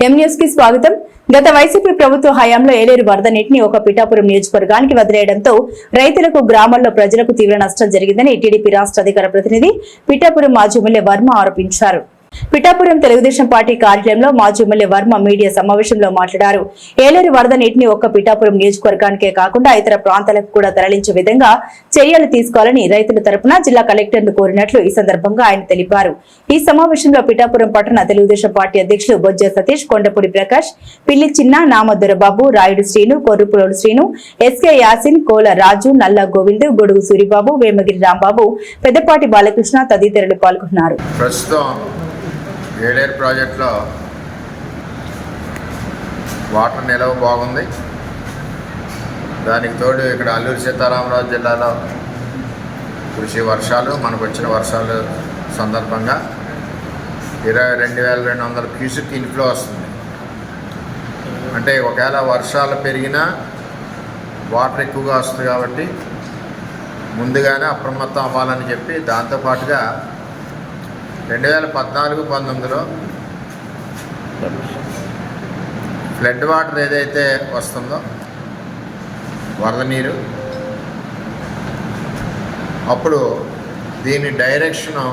కి స్వాగతం. గత వైసీపీ ప్రభుత్వ హయాంలో ఏలేరు వరద నీటిని ఒక పిఠాపురం నియోజకవర్గానికి వదిలేయడంతో రైతులకు గ్రామాల్లో ప్రజలకు తీవ్ర నష్టం జరిగిందని టీడీపీ రాష్ట్ర అధికార ప్రతినిధి పిఠాపురం మాజీ ఎమ్మెల్యే వర్మ ఆరోపించారు. పిఠాపురం తెలుగుదేశం పార్టీ కార్యాలయంలో మాజీ ఎమ్మెల్యే వర్మ మీడియా సమావేశంలో మాట్లాడారు. ఏలేరు వరద నీటిని ఒక్క పిఠాపురం నియోజకవర్గానికే కాకుండా ఇతర ప్రాంతాలకు కూడా తరలించే విధంగా చర్యలు తీసుకోవాలని రైతుల తరపున జిల్లా కలెక్టర్ను కోరినట్లు ఈ సందర్భంగా ఆయన తెలిపారు. ఈ సమావేశంలో పిఠాపురం పట్టణ తెలుగుదేశం పార్టీ అధ్యక్షులు బొజ్జ సతీష్ కొండపూడి ప్రకాష్ పిల్లి చిన్న నామదురబాబు రాయుడు శ్రీను కొర్రుపులోడు శ్రీను ఎస్కే యాసిన్ కోల రాజు నల్ల గోవింద్ గొడుగు సూరిబాబు వేమగిరి రాంబాబు పెద్దపాటి బాలకృష్ణ తదితరులు పాల్గొన్నారు. ప్రస్తుతం ఏడేరు ప్రాజెక్టులో వాటర్ నిలవ బాగుంది. దానికి తోడు ఇక్కడ అల్లూరు సీతారామరాజు జిల్లాలో కృషి వర్షాలు మనకు వచ్చిన వర్షాలు సందర్భంగా ఇరవై రెండు వేల రెండు వందల క్యూసిక్ ఇన్ఫ్లో వస్తుంది. అంటే ఒకవేళ వర్షాలు పెరిగినా వాటర్ ఎక్కువగా వస్తుంది కాబట్టి ముందుగానే అప్రమత్తం అవ్వాలని చెప్పి దాంతోపాటుగా రెండు వేల పద్నాలుగు పంతొమ్మిదిలో ఫ్లడ్ వాటర్ ఏదైతే వస్తుందో వరద నీరు అప్పుడు దీని డైరెక్షను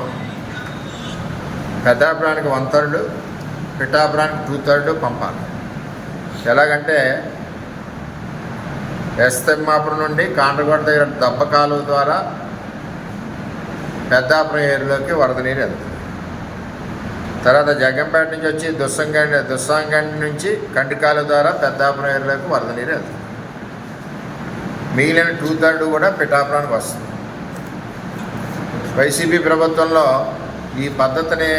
పెద్దాపురానికి వన్ థర్డ్ పిఠాపురానికి టూ థర్డ్ పంపాలి. ఎలాగంటే ఎస్ తెమ్మాపురం నుండి కాండ్రగోడ దగ్గర దెబ్బ కాలువ ద్వారా పెద్దాపురం ఏరియాలోకి వరద నీరు వెళ్తుంది. తర్వాత జగంపేట నుంచి వచ్చి దుస్సంగండి దుస్సంగండి నుంచి కంటికాల ద్వారా పెద్దాపురం ఏరియాకు వరద నీరు వెళ్తుంది. మిగిలిన టూ థర్డ్ కూడా పిఠాపురానికి వస్తుంది. వైసీపీ ప్రభుత్వంలో ఈ పద్ధతిని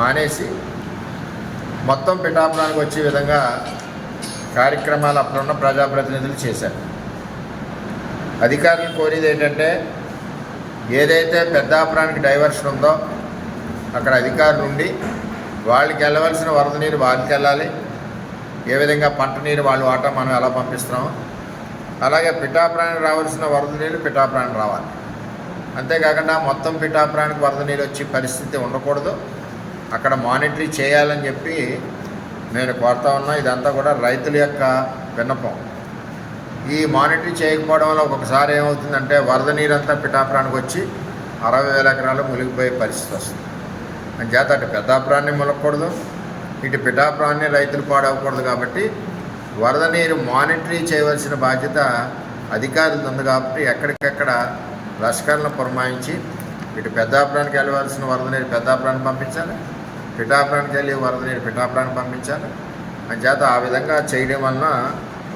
మానేసి మొత్తం పిఠాపురానికి వచ్చే విధంగా కార్యక్రమాలు అప్పుడున్న ప్రజాప్రతినిధులు చేశారు. అధికారులు కోరేది ఏంటంటే ఏదైతే పెద్దాపురానికి డైవర్షన్ ఉందో అక్కడ అధికారులు ఉండి వాళ్ళకి వెళ్ళవలసిన వరద నీరు వాళ్ళకి వెళ్ళాలి. ఏ విధంగా పంట నీరు వాళ్ళు వాటా మనం ఎలా పంపిస్తున్నామో. అలాగే పిఠాపురానికి రావాల్సిన వరద నీరు పిఠాప్రాణి రావాలి. అంతేకాకుండా మొత్తం పిఠాప్రానికి వరద నీరు వచ్చే పరిస్థితి ఉండకూడదు. అక్కడ మానిటరీ చేయాలని చెప్పి నేను కోరుతా ఉన్నా. ఇదంతా కూడా రైతుల యొక్క విన్నపం. ఈ మానిటరీ చేయకపోవడం వల్ల ఒక్కొక్కసారి ఏమవుతుందంటే వరద నీరంతా పిఠాపురానికి వచ్చి అరవై వేల ఎకరాలు మునిగిపోయే పరిస్థితి వస్తుంది. అంచేత అటు పెద్దాపురాన్ని మొలకూడదు ఇటు పిఠాపురాన్ని రైతులు పాడవకూడదు కాబట్టి వరద నీరు మానిటరీ చేయవలసిన బాధ్యత అధికారులు ఉంది కాబట్టి ఎక్కడికెక్కడ లష్కర్లను పురమాయించి ఇటు పెద్దాపురానికి వెళ్ళవలసిన వరద నీరు పెద్దాపురానికి పంపించాలి పిఠాపురానికి వెళ్ళి వరద నీరు పిఠాపురానికి పంపించాలి. అంచేత ఆ విధంగా చేయడం వలన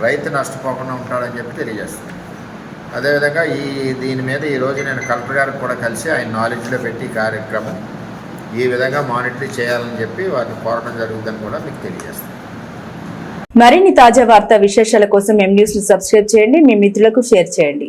రైతు నష్టపోకుండా ఉంటాడని చెప్పి తెలియజేస్తాను అదేవిధంగా ఈ దీని మీద ఈరోజు నేను కలెక్టర్ గారికి కూడా కలిసి ఆయన నాలెడ్జ్లో పెట్టి ఈ కార్యక్రమం ఈ విధంగా మానిటరీ చేయాలని చెప్పి వారిని కోరడం జరుగుతుందని కూడా మీకు తెలియజేస్తాను మరిన్ని తాజా వార్తా విశేషాల కోసం ఎం న్యూస్ సబ్స్క్రైబ్ చేయండి. మీ మిత్రులకు షేర్ చేయండి.